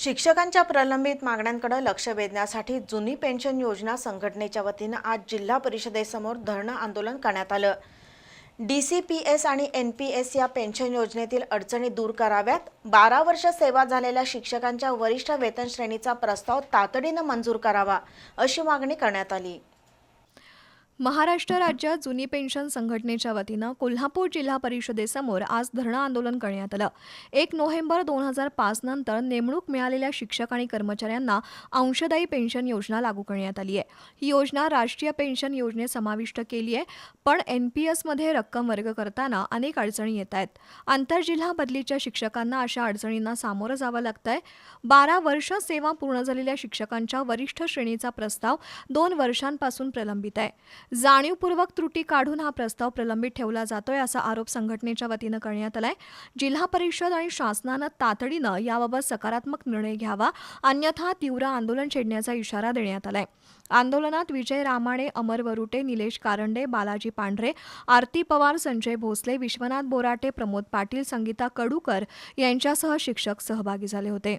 शिक्षकांच्या प्रलंबित मागण्यांकडे लक्ष वेधण्यासाठी जुनी पेन्शन योजना संघटनेच्या वतीनं आज जिल्हा परिषदेसमोर धरणं आंदोलन करण्यात आलं. डी सी पी एस आणि एन पी एस या पेन्शन योजनेतील अडचणी दूर कराव्यात. बारा वर्ष सेवा झालेल्या शिक्षकांच्या वरिष्ठ वेतन श्रेणीचा प्रस्ताव तातडीनं मंजूर करावा अशी मागणी करण्यात आली. महाराष्ट्र राज्य जुनी पेन्शन संघटनेच्या वतीनं कोल्हापूर जिल्हा परिषदेसमोर आज धरणं आंदोलन करण्यात आलं. एक नोव्हेंबर दोन हजार पाच नंतर नेमणूक मिळालेल्या शिक्षक आणि कर्मचाऱ्यांना अंशदायी पेन्शन योजना लागू करण्यात आली आहे. ही योजना राष्ट्रीय पेन्शन योजनेत समाविष्ट केली आहे पण एन पी एसमध्ये रक्कम वर्ग करताना अनेक अडचणी येत आहेत. आंतरजिल्हा बदलीच्या शिक्षकांना अशा अडचणींना सामोरं जावं लागतंय. बारा वर्ष सेवा पूर्ण झालेल्या शिक्षकांच्या वरिष्ठ श्रेणीचा प्रस्ताव दोन वर्षांपासून प्रलंबित आहे. जाणीवपूर्वक त्रुटी काढून हा प्रस्ताव प्रलंबित ठेवला जातोय असा आरोप संघटनेच्या वतीनं करण्यात आलाय. जिल्हा परिषद आणि शासनानं तातडीनं याबाबत सकारात्मक निर्णय घ्यावा अन्यथा तीव्र आंदोलन छेडण्याचा इशारा देण्यात आलाय. आंदोलनात विजय रामाणे अमर वरुटे निलेश कारंडे बालाजी पांढरे आरती पवार संजय भोसले विश्वनाथ बोराटे प्रमोद पाटील संगीता कडूकर यांच्यासह शिक्षक सहभागी झाले होते.